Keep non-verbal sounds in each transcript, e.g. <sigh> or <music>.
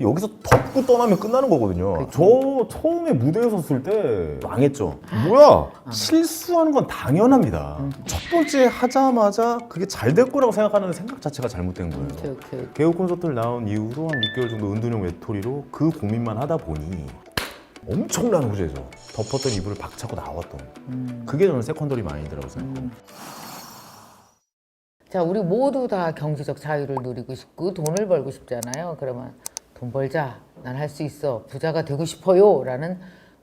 여기서 덮고 떠나면 끝나는 거거든요. 저 처음에 무대에 섰을 때 망했죠. 뭐야? 실수하는 건 당연합니다. 첫 번째 하자마자 그게 잘 될 거라고 생각하는 생각 자체가 잘못된 거예요. 오케이 오케이. 개그 콘서트를 나온 이후로 한 6개월 정도 은둔형 외톨이로 그 고민만 하다 보니 엄청난 후재죠. 덮었던 이불을 박차고 나왔던. 음. 그게 저는 세컨더리 마인드라고 생각합니다. 자, 우리 모두 다 경제적 자유를 누리고 싶고 돈을 벌고 싶잖아요. 그러면 돈 벌자. 난 할 수 있어. 부자가 되고 싶어요. 라는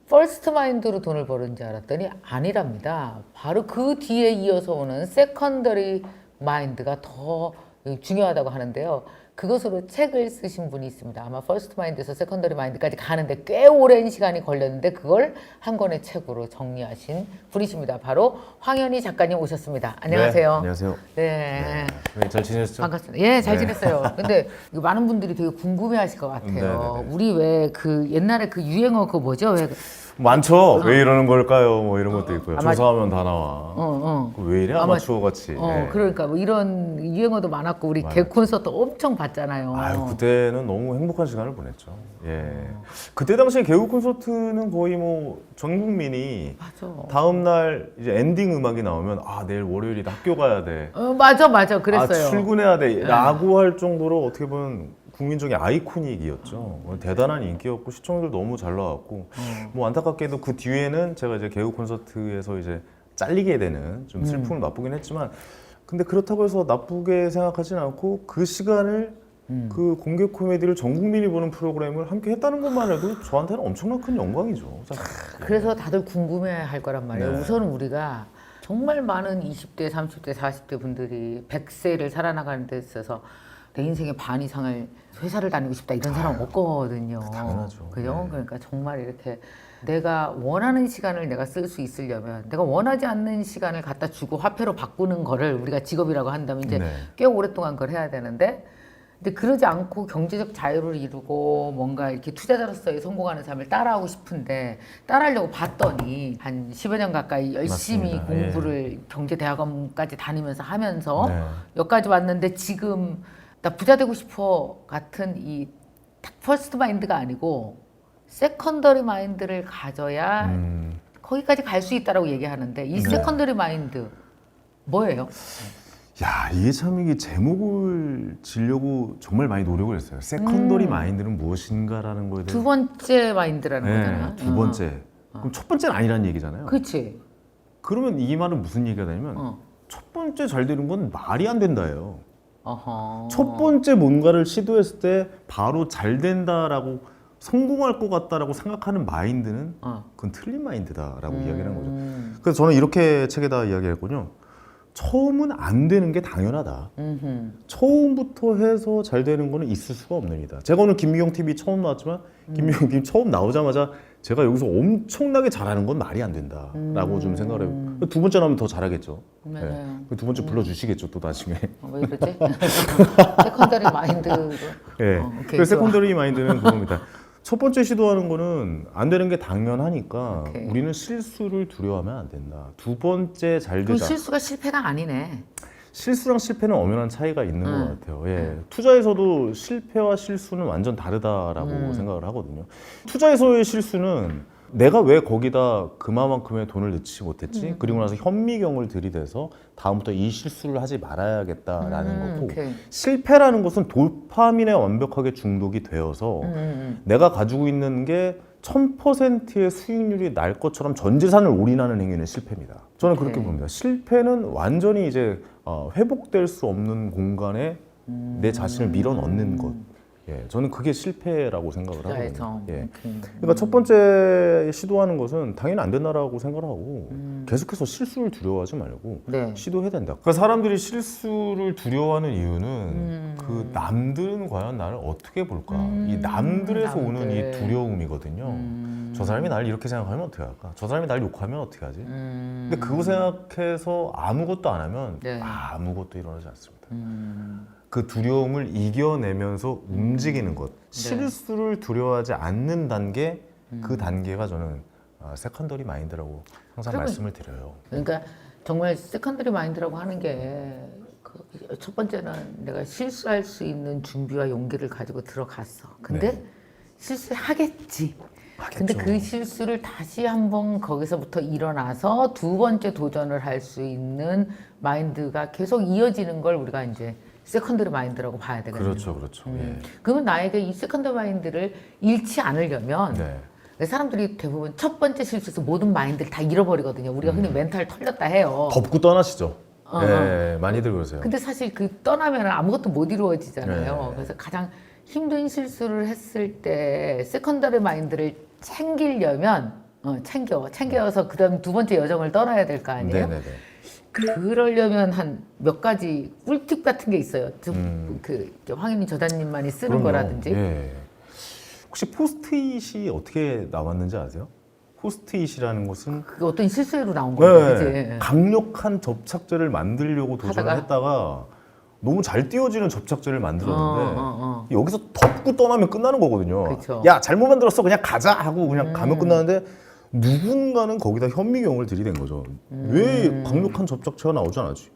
퍼스트 마인드로 돈을 버는 줄 알았더니 아니랍니다. 바로 그 뒤에 이어서 오는 세컨더리 마인드가 더 중요하다고 하는데요. 그것으로 책을 쓰신 분이 있습니다. 아마 퍼스트 마인드에서 세컨더리 마인드까지 가는데 꽤 오랜 시간이 걸렸는데 그걸 한 권의 책으로 정리하신 분이십니다. 바로 황현희 작가님 오셨습니다. 안녕하세요. 네, 안녕하세요. 네. 네, 잘 지내셨죠? 반갑습니다. 예, 잘 네. 지냈어요. <laughs> 근데 많은 분들이 되게 궁금해 하실 것 같아요. 네, 네, 네. 우리 왜 그 옛날에 그 유행어 그 뭐죠? 왜? 그- 많죠. 왜 이러는 걸까요? 뭐 이런 것도 있고요. 아마- 조사하면 다 나와. 어, 어. 그왜 이래 아마- 아마추어 같이. 어, 예. 그러니까 뭐 이런 유행어도 많았고 우리 개 콘서트 엄청 봤잖아요. 아유 그때는 너무 행복한 시간을 보냈죠. 예. 그때 당시에 개그 콘서트는 거의 뭐 전 국민이 맞아. 다음 날 이제 엔딩 음악이 나오면 아 내일 월요일이다 학교 가야 돼. 어, 맞아, 맞아. 그랬어요. 네. 아 출근해야 돼라고 할 정도로 어떻게 보면 국민적인 아이코닉이었죠. 뭐 대단한 인기였고 시청률 너무 잘 나왔고 어. 뭐 안타깝게도 그 뒤에는 제가 이제 개그 콘서트에서 이제 잘리게 되는 음. 좀 슬픔을 맛보긴 했지만 근데 그렇다고 해서 나쁘게 생각하지는 않고 그 시간을 음. 그 공개 코미디를 전 국민이 보는 프로그램을 함께 했다는 것만 해도 저한테는 엄청난 큰 영광이죠. 사실. 그래서 다들 궁금해할 거란 말이에요. 네. 우선 우리가 정말 많은 20대, 30대, 40대 분들이 100세를 살아나가는 데 있어서 내 인생의 반 이상을 회사를 다니고 싶다 이런 사람 없거든요. 당연하죠. 그죠? 네. 그러니까 정말 이렇게 내가 원하는 시간을 내가 쓸 수 있으려면 내가 원하지 않는 시간을 갖다 주고 화폐로 바꾸는 거를 우리가 직업이라고 한다면 이제 네. 꽤 오랫동안 그걸 해야 되는데 근데 그러지 않고 경제적 자유를 이루고 뭔가 이렇게 투자자로서의 성공하는 삶을 따라하고 싶은데 따라하려고 봤더니 한 10여 년 가까이 열심히 맞습니다. 공부를 경제대학원까지 다니면서 하면서 네. 여기까지 왔는데 지금 나 부자 되고 싶어 같은 이 퍼스트 마인드가 아니고 세컨더리 마인드를 가져야 음, 거기까지 갈 수 있다라고 얘기하는데 이 네. 세컨더리 마인드 뭐예요? 야 이게 참 이게 제목을 지려고 정말 많이 노력을 했어요. 세컨더리 마인드는 무엇인가라는 거에 대해서 두 번째 마인드라는 거잖아. 네, 두 번째. 그럼 첫 번째는 아니라는 얘기잖아요. 그렇지. 그러면 이 말은 무슨 얘기가 되냐면 어. 첫 번째 잘 되는 건 말이 안 된다예요. 어허. 첫 번째 뭔가를 시도했을 때 바로 잘 된다라고 성공할 것 같다라고 생각하는 마인드는 어. 그건 틀린 마인드다라고 이야기하는 거죠. 음. 그래서 저는 이렇게 책에다 이야기했군요. 처음은 안 되는 게 당연하다. 음흠. 처음부터 해서 잘 되는 거는 있을 수가 없는 일이다. 제가 오늘 김미경 TV 처음 나왔지만 김미경 TV 처음 나오자마자 제가 여기서 엄청나게 잘하는 건 말이 안 된다라고 좀 생각을 해요. 두 번째 나오면 더 잘하겠죠. 네. 맞아요. 두 번째 불러주시겠죠 또 나중에. 어, 왜 이러지? <laughs> 세컨더리 마인드. 예. 어, 오케이, 그래서 좋아. 세컨더리 마인드는 그겁니다. 첫 번째 시도하는 거는 안 되는 게 당연하니까 오케이. 우리는 실수를 두려워하면 안 된다. 두 번째 잘그 되자. 실수가 실패가 아니네. 실수랑 실패는 엄연한 차이가 있는 음. 것 같아요. 예. 투자에서도 실패와 실수는 완전 다르다라고 음. 생각을 하거든요. 투자에서의 실수는 내가 왜 거기다 그만큼의 돈을 넣지 못했지? 음. 그리고 나서 현미경을 들이대서 다음부터 이 실수를 하지 말아야겠다라는 음, 거고 오케이. 실패라는 것은 도파민에 완벽하게 중독이 되어서 음, 음, 내가 가지고 있는 게 1000%의 수익률이 날 것처럼 전 재산을 올인하는 행위는 실패입니다. 저는 그렇게 오케이. 봅니다. 실패는 완전히 이제 어, 회복될 수 없는 공간에 음. 내 자신을 밀어넣는 것. 예, 저는 그게 실패라고 생각을 투자에서. 하거든요. 예. 오케이. 그러니까 첫 번째 시도하는 것은 당연히 안 된다라고 생각을 하고 음. 계속해서 실수를 두려워하지 말고 네. 시도해야 된다. 그러니까 사람들이 실수를 두려워하는 이유는 음. 그 남들은 과연 나를 어떻게 볼까? 음, 이 남들에서 오는 이 남들. 두려움이거든요. 음. 저 사람이 날 이렇게 생각하면 어떻게 할까? 저 사람이 날 욕하면 어떻게 하지? 음. 근데 그거 생각해서 아무것도 안 하면 네. 아무것도 일어나지 않습니다. 음. 그 두려움을 이겨내면서 움직이는 것, 네. 실수를 두려워하지 않는 단계, 음. 그 단계가 저는 아, 세컨더리 마인드라고 항상 그러면- 말씀을 드려요. 그러니까 정말 세컨더리 마인드라고 하는 게 그 첫 번째는 내가 실수할 수 있는 준비와 용기를 가지고 들어갔어. 근데 네. 실수하겠지. 하겠죠. 근데 그 실수를 다시 한번 거기서부터 일어나서 두 번째 도전을 할 수 있는 마인드가 계속 이어지는 걸 우리가 이제 세컨드리 마인드라고 봐야 되거든요. 그렇죠, 그렇죠. 음. 그러면 나에게 이 세컨드 마인드를 잃지 않으려면 예. 네. 사람들이 대부분 첫 번째 실수에서 모든 마인드를 다 잃어버리거든요. 우리가 음. 흔히 멘탈 털렸다 해요. 덮고 떠나시죠. 어, 예, 많이들 그러세요. 근데 사실 그 떠나면 아무것도 못 이루어지잖아요. 네. 그래서 가장 힘든 실수를 했을 때 세컨더리 마인드를 챙기려면 어, 챙겨 챙겨서 그다음 두 번째 여정을 떠나야 될 거 아니에요. 네네네. 그러려면 한 몇 가지 꿀팁 같은 게 있어요. 좀 음. 그 황인희 저자님만이 쓰는 그럼요. 거라든지. 예. 혹시 포스트잇이 어떻게 나왔는지 아세요? 포스트잇이라는 것은 그게 어떤 실수로 나온 건데, 네, 그지? 강력한 접착제를 만들려고 도전을 하다가? 했다가 너무 잘 띄워지는 접착제를 만들었는데 어, 어, 어. 여기서 덮고 떠나면 끝나는 거거든요. 그쵸. 야 잘못 만들었어 그냥 가자 하고 그냥 음. 가면 끝나는데 누군가는 거기다 현미경을 들이댄 거죠. 음. 왜 강력한 접착제가 나오지 않았지?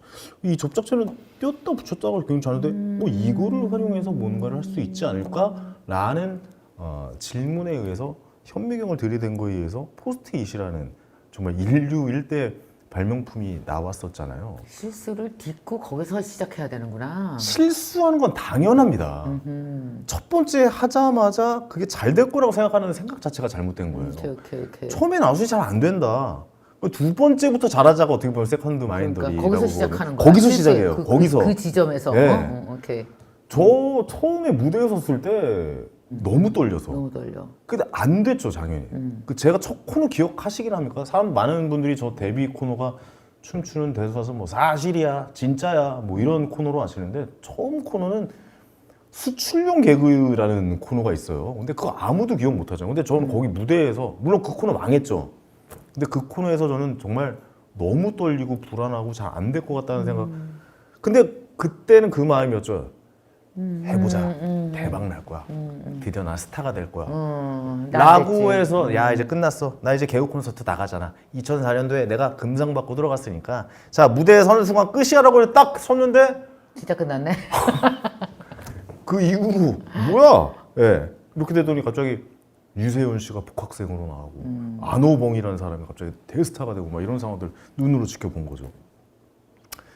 이 접착제는 띄었다 붙였다가 괜찮은데 뭐 음. 이거를 활용해서 뭔가를 할 수 있지 않을까라는 어, 질문에 의해서 현미경을 들이댄 거에 의해서 포스트잇이라는 정말 인류 일대 발명품이 나왔었잖아요. 실수를 딛고 거기서 시작해야 되는구나. 실수하는 건 당연합니다. 음, 첫 번째 하자마자 그게 잘 될 거라고 생각하는 생각 자체가 잘못된 거예요. 오케이 오케이 오케이. 처음에 나웃이 잘 안 된다. 두 번째부터 잘하자가 어떻게 보면 세컨드 마인드리 그러니까 거기서 시작하는 거야. 거기서 실수의 시작해요. 그, 거기서. 그, 그 지점에서. 예. 어? 어, 오케이. 저 처음에 무대에 섰을 때 너무 떨려서. 너무 떨려. 근데 안 됐죠, 당연히. 음. 그 제가 첫 코너 기억하시긴 합니까? 사람 많은 분들이 저 데뷔 코너가 춤추는 대사서 뭐 사실이야, 진짜야, 뭐 이런 코너로 아시는데 처음 코너는 수출용 개그라는 코너가 있어요. 근데 그거 아무도 기억 못 하죠. 근데 저는 거기 무대에서 물론 그 코너 망했죠. 근데 그 코너에서 저는 정말 너무 떨리고 불안하고 잘 안 될 것 같다는 생각. 근데 그때는 그 마음이었죠. 해보자. 대박 날 거야. 드디어 나 스타가 될 거야. 음, 나 라고 됐지. 해서 야 이제 끝났어 나 이제 개그 콘서트 나가잖아 2004년도에 내가 금상 받고 들어갔으니까 자 무대에 서는 순간 끝이야라고 딱 섰는데 진짜 끝났네. <laughs> 그 이후로 뭐야 예 이렇게 되더니 갑자기 유세윤 씨가 복학생으로 나오고 음. 안호봉이라는 사람이 갑자기 대스타가 되고 막 이런 상황들 눈으로 지켜본 거죠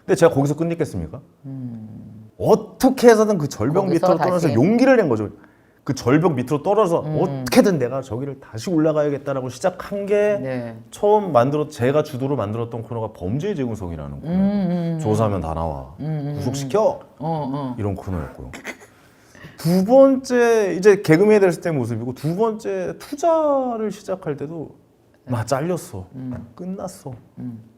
근데 제가 거기서 끝냈겠습니까 어떻게 해서든 그 절벽 음. 거기서 밑으로 떨어져서 다시. 용기를 낸 거죠 그 절벽 밑으로 떨어져 음. 어떻게든 내가 저기를 다시 올라가야겠다라고 시작한 게 네. 처음 만들었 제가 주도로 만들었던 코너가 범죄의 재구성이라는 코너. 음, 조사하면 다 나와. 구속시켜 어, 어. 이런 코너였고요. 두 번째 이제 개그맨이 됐을 때 모습이고 두 번째 투자를 시작할 때도 나 잘렸어. 끝났어.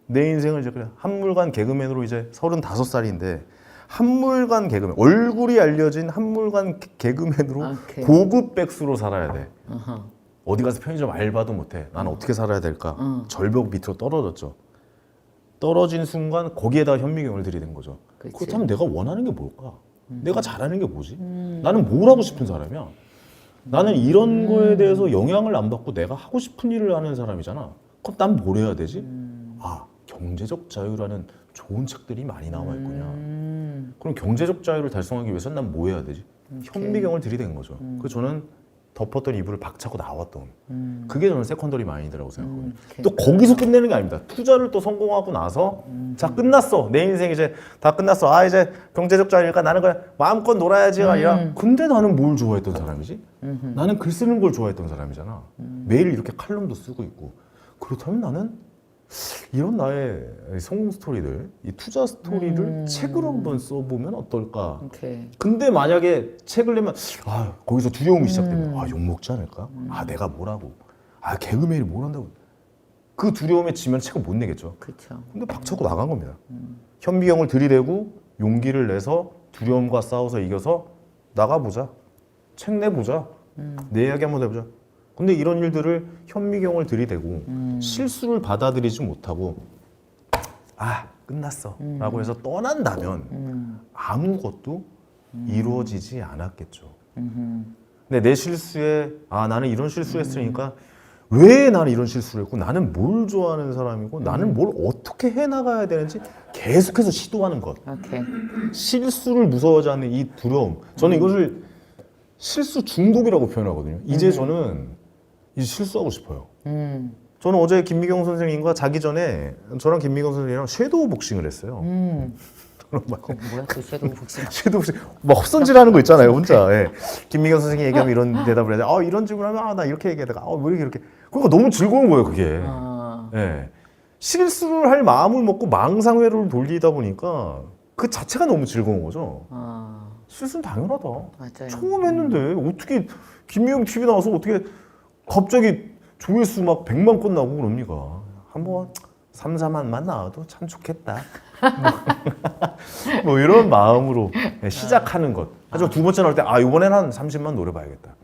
내 인생을 이제 그냥 한물간 개그맨으로 이제 35살인데 한물간 개그맨 얼굴이 알려진 한물간 개- 개그맨으로 오케이. 고급 백수로 살아야 돼. 어허. 어디 가서 편의점 알바도 못해. 나는 어떻게 살아야 될까? 응. 절벽 밑으로 떨어졌죠. 떨어진 순간 거기에다 현미경을 들이댄 거죠. 그치. 그렇다면 내가 원하는 게 뭘까? 내가 잘하는 게 뭐지? 나는 뭘 하고 싶은 사람이야? 나는 이런 거에 대해서 영향을 안 받고 내가 하고 싶은 일을 하는 사람이잖아. 그럼 난 뭘 해야 되지? 아, 경제적 자유라는 좋은 책들이 많이 나와 있구나. 음, 그럼 경제적 자유를 달성하기 위해서는 난뭐 해야 되지? 현미경을 들이댄 거죠. 그래서 저는 덮었던 이불을 박차고 나왔던 음, 그게 저는 세컨더리 마인드라고 생각하거든요. 오케이. 또 거기서 끝내는 게 아닙니다. 투자를 또 성공하고 나서 자 끝났어. 내 인생 이제 다 끝났어. 아 이제 경제적 자유니까 나는 그냥 마음껏 놀아야지가 아니라 근데 나는 뭘 좋아했던 사람이지? 나는 글 쓰는 걸 좋아했던 사람이잖아. 매일 이렇게 칼럼도 쓰고 있고 그렇다면 나는 이런 나의 성공 스토리들, 이 투자 스토리를 책으로 한번 써보면 어떨까? 오케이. 근데 만약에 책을 내면 아 거기서 두려움이 시작되면 아 욕먹지 않을까? 아 내가 뭐라고? 아 개그맨이 뭘 한다고? 그 두려움에 지면 책을 못 내겠죠. 그렇죠. 근데 박차고 나간 겁니다. 현미경을 들이대고 용기를 내서 두려움과 싸워서 이겨서 나가보자. 책 내보자. 내 이야기 한번 해보자. 근데 이런 일들을 현미경을 들이대고 실수를 받아들이지 못하고 아 끝났어 라고 해서 떠난다면 아무것도 이루어지지 않았겠죠. 근데 내 실수에 아 나는 이런 실수했으니까 왜 나는 이런 실수를 했고 나는 뭘 좋아하는 사람이고 나는 뭘 어떻게 해 나가야 되는지 계속해서 시도하는 것. 오케이. 실수를 무서워하지 않는 이 두려움. 저는 이것을 실수 중독이라고 표현하거든요. 이제 저는 이제 실수하고 싶어요. 음. 저는 어제 김미경 선생님과 자기 전에 저랑 김미경 선생님이랑 섀도우 복싱을 했어요. 음. 그거 뭐야 그 섀도우 복싱. <laughs> 섀도우 복싱 막 헛선질하는 거 있잖아요, 혼자. <laughs> 예. 김미경 선생님 얘기하면 이런 대답을 해야 돼. 아 이런 질문 하면 아나 이렇게 얘기하다가 아왜 이렇게 이렇게. 그러니까 너무 즐거운 거예요, 그게. 아. 예. 실수를 할 마음을 먹고 망상회로를 돌리다 보니까 그 자체가 너무 즐거운 거죠. 아. 실수는 당연하다. 맞아요. 처음 했는데 어떻게 김미영 TV 나와서 어떻게 갑자기 조회수 막 100만 건 나오고 그럽니까? 한번 3, 4만만 나와도 참 좋겠다. 뭐, <laughs> 뭐 이런 마음으로 시작하는 것. 하지만 두 번째 나올 때 아 이번엔 한 30만 노려봐야겠다.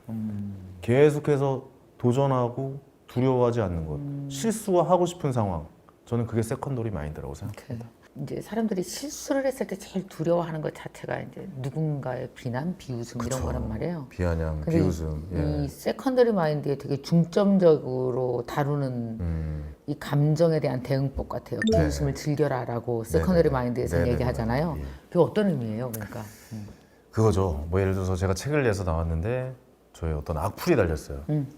계속해서 도전하고 두려워하지 않는 것. 실수하고 싶은 상황. 저는 그게 세컨더리 마인드라고. 그 이제 사람들이 실수를 했을 때 제일 두려워하는 것 자체가 이제 누군가의 비난, 비웃음 이런 그쵸. 거란 말이에요. 비아냥, 비웃음. 예. 이 세컨더리 마인드에 되게 중점적으로 다루는 음. 이 감정에 대한 대응법 같아요. 네. 비웃음을 즐겨라라고 세컨더리. 마인드에서 네네네. 얘기하잖아요. 예. 그게 어떤 의미예요? 그러니까 음. 그거죠. 뭐 예를 들어서 제가 책을 내서 나왔는데 저희 어떤 악플이 달렸어요. 음.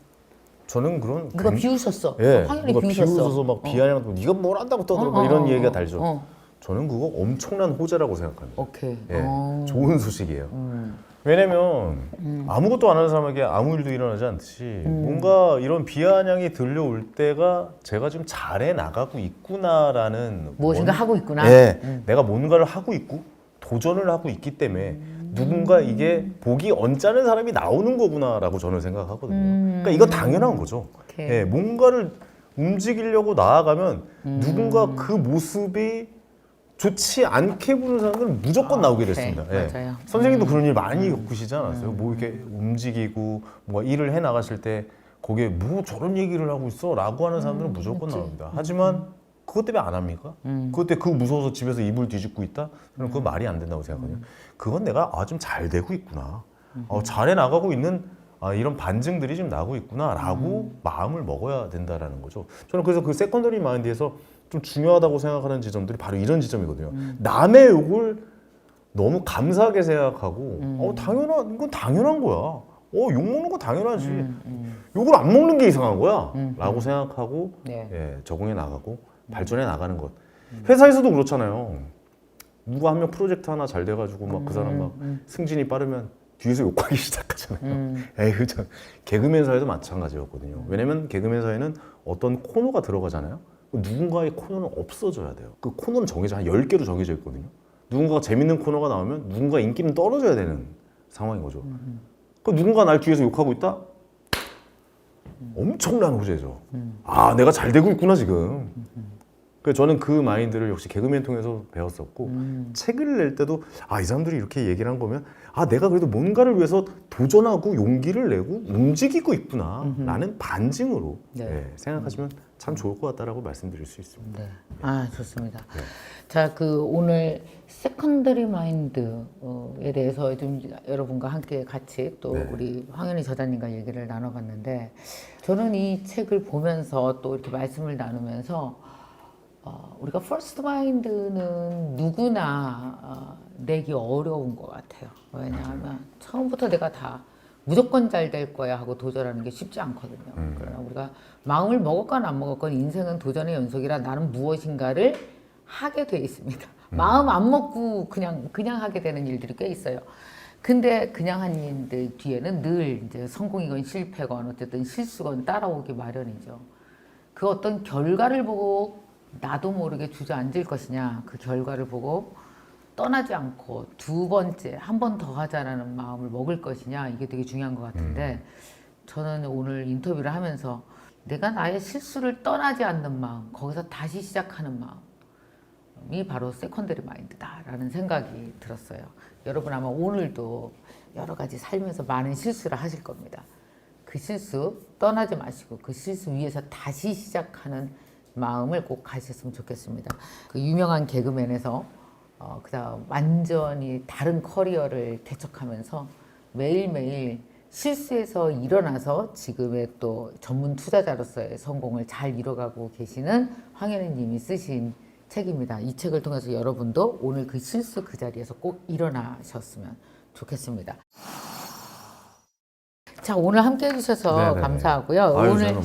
저는 그런 누가 굉- 비웃었어. 예, 황현이 누가 비웃었어. 비웃어서 막 어. 비아냥 네가 뭘 안다고 떠들어 어, 뭐 어, 이런 어, 얘기가 어, 달죠. 어. 저는 그거 엄청난 호재라고 생각합니다. 오케이. 예, 어. 좋은 소식이에요. 음. 왜냐면 아무것도 안 하는 사람에게 아무 일도 일어나지 않듯이 음. 뭔가 이런 비아냥이 들려올 때가 제가 좀 잘해 나가고 있구나라는 무엇인가 뭔- 하고 있구나. 예, 음. 내가 뭔가를 하고 있고 도전을 하고 있기 때문에 누군가 이게 보기 언짢은 사람이 나오는 거구나라고 저는 생각하거든요. 음. 그러니까 이건 당연한 거죠. 오케이. 예, 뭔가를 움직이려고 나아가면 음. 누군가 그 모습이 좋지 않게 보는 사람들은 무조건 나오게 오케이. 됐습니다. 예. 맞아요. 음. 선생님도 그런 일 많이 겪으시지 않았어요? 뭐 이렇게 움직이고 뭐 일을 해 나가실 때 거기에 뭐 저런 얘기를 하고 있어라고 하는 사람들은 무조건 음. 음. 나옵니다. 하지만 그것 때문에 안 합니까? 그것 때문에 그거 무서워서 집에서 이불 뒤집고 있다? 음. 그건 말이 안 된다고 생각하거든요. 그건 내가 아 좀 잘 되고 있구나. 음. 어, 잘해 나가고 있는 아, 이런 반증들이 좀 나고 있구나라고 음. 마음을 먹어야 된다라는 거죠. 저는 그래서 그 세컨더리 마인드에서 좀 중요하다고 생각하는 지점들이 바로 이런 지점이거든요. 음. 남의 욕을 너무 감사하게 생각하고 음. 어 당연한 이건 당연한 거야. 어욕 먹는 거 당연하지. 음, 음. 욕을 안 먹는 게 이상한 거야. 음, 라고 생각하고 네. 예, 적응해 나가고 발전해 나가는 것. 회사에서도 그렇잖아요. 누가 한 명 프로젝트 하나 잘 돼가지고 막그 사람 막 승진이 빠르면 뒤에서 욕하기 <laughs> 시작하잖아요. 음. 에이, 저 개그맨사에도 마찬가지였거든요. 왜냐면 개그맨사에는 어떤 코너가 들어가잖아요. 그 누군가의 코너는 없어져야 돼요. 그 코너는 정해져, 한 10개로 정해져 있거든요. 누군가가 재밌는 코너가 나오면 누군가 인기는 떨어져야 되는 상황인 거죠. 그 누군가 날 뒤에서 욕하고 있다? 엄청난 호재죠. 아, 내가 잘 되고 있구나, 지금. 그래서 저는 그 마인드를 역시 개그맨 통해서 배웠었고 책을 낼 때도 아 이 사람들이 이렇게 얘기를 한 거면 아 내가 그래도 뭔가를 위해서 도전하고 용기를 내고 움직이고 있구나라는 반증으로 네. 예, 생각하시면 참 좋을 것 같다라고 말씀드릴 수 있습니다. 네. 아 좋습니다. 네. 자, 그 오늘 세컨더리 마인드에 대해서 좀 여러분과 함께 같이 또 네. 우리 황현희 저자님과 얘기를 나눠봤는데 저는 이 책을 보면서 또 이렇게 말씀을 나누면서 어, 우리가 퍼스트 마인드는 누구나 어, 내기 어려운 것 같아요. 왜냐하면 처음부터 내가 다 무조건 잘 될 거야 하고 도전하는 게 쉽지 않거든요. 그러나 우리가 마음을 먹었건 안 먹었건 인생은 도전의 연속이라 나는 무엇인가를 하게 돼 있습니다. 마음 안 먹고 그냥 그냥 하게 되는 일들이 꽤 있어요. 근데 그냥 한 일들 뒤에는 늘 이제 성공이건 실패건 어쨌든 실수건 따라오기 마련이죠. 그 어떤 결과를 보고 나도 모르게 주저앉을 것이냐 그 결과를 보고 떠나지 않고 두 번째 한 번 더 하자라는 마음을 먹을 것이냐 이게 되게 중요한 것 같은데 저는 오늘 인터뷰를 하면서 내가 나의 실수를 떠나지 않는 마음 거기서 다시 시작하는 마음이 바로 세컨더리 마인드다라는 생각이 들었어요. 여러분 아마 오늘도 여러 가지 살면서 많은 실수를 하실 겁니다. 그 실수 떠나지 마시고 그 실수 위에서 다시 시작하는 마음을 꼭 가셨으면 좋겠습니다. 그 유명한 개그맨에서 어, 그다음 완전히 다른 커리어를 개척하면서 매일매일 실수에서 일어나서 지금의 또 전문 투자자로서의 성공을 잘 이뤄가고 계시는 황현희 님이 쓰신 책입니다. 이 책을 통해서 여러분도 오늘 그 실수 그 자리에서 꼭 일어나셨으면 좋겠습니다. 자, 오늘 함께 해주셔서 네네네. 감사하고요. 아유, 오늘.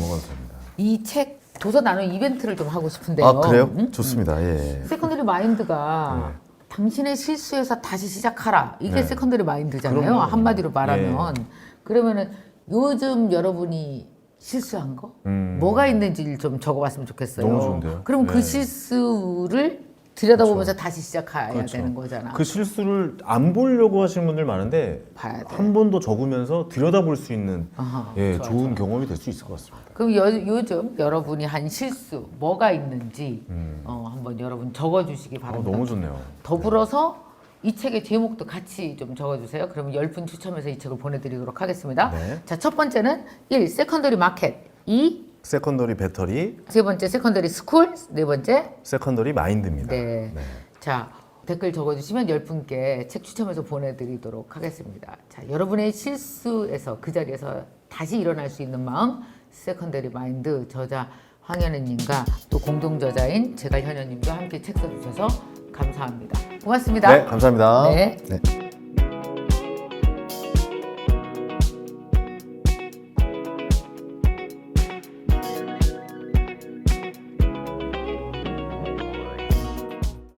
이 책 도서 나눔 이벤트를 좀 하고 싶은데요. 아 그래요? 응? 좋습니다. 예. 세컨더리 마인드가 네. 당신의 실수에서 다시 시작하라. 이게 네. 세컨더리 마인드잖아요. 그럼요. 한마디로 말하면. 그러면은 요즘 여러분이 실수한 거? 음. 뭐가 있는지를 좀 적어봤으면 좋겠어요. 너무 좋은데요? 그럼 그 네. 실수를 들여다보면서 다시 시작해야 그렇죠. 되는 거잖아. 그 실수를 안 보려고 하시는 분들 많은데. 한 번 더 적으면서 들여다볼 수 있는 아하, 예, 좋아, 좋은 경험이 될 수 있을 것 같습니다. 그럼 요, 요즘 여러분이 한 실수 뭐가 있는지 음. 어, 한번 여러분 적어주시기 아, 바랍니다. 너무 좋네요. 더불어서 이 책의 제목도 같이 좀 적어주세요. 그러면 10분 추첨해서 이 책을 보내드리도록 하겠습니다. 네. 자, 첫 번째는 1. 세컨더리 마켓 2. 세컨더리 배터리, 세 번째 세컨더리 스쿨 네 번째 세컨더리 마인드입니다. 네. 자, 댓글 적어주시면 10분께 책 추첨해서 보내드리도록 하겠습니다. 자, 여러분의 실수에서 그 자리에서 다시 일어날 수 있는 마음 세컨더리 마인드 저자 황현은님과 또 공동 저자인 제갈 현현님도 함께 책 써주셔서 감사합니다. 고맙습니다. 네, 감사합니다. 네. 네.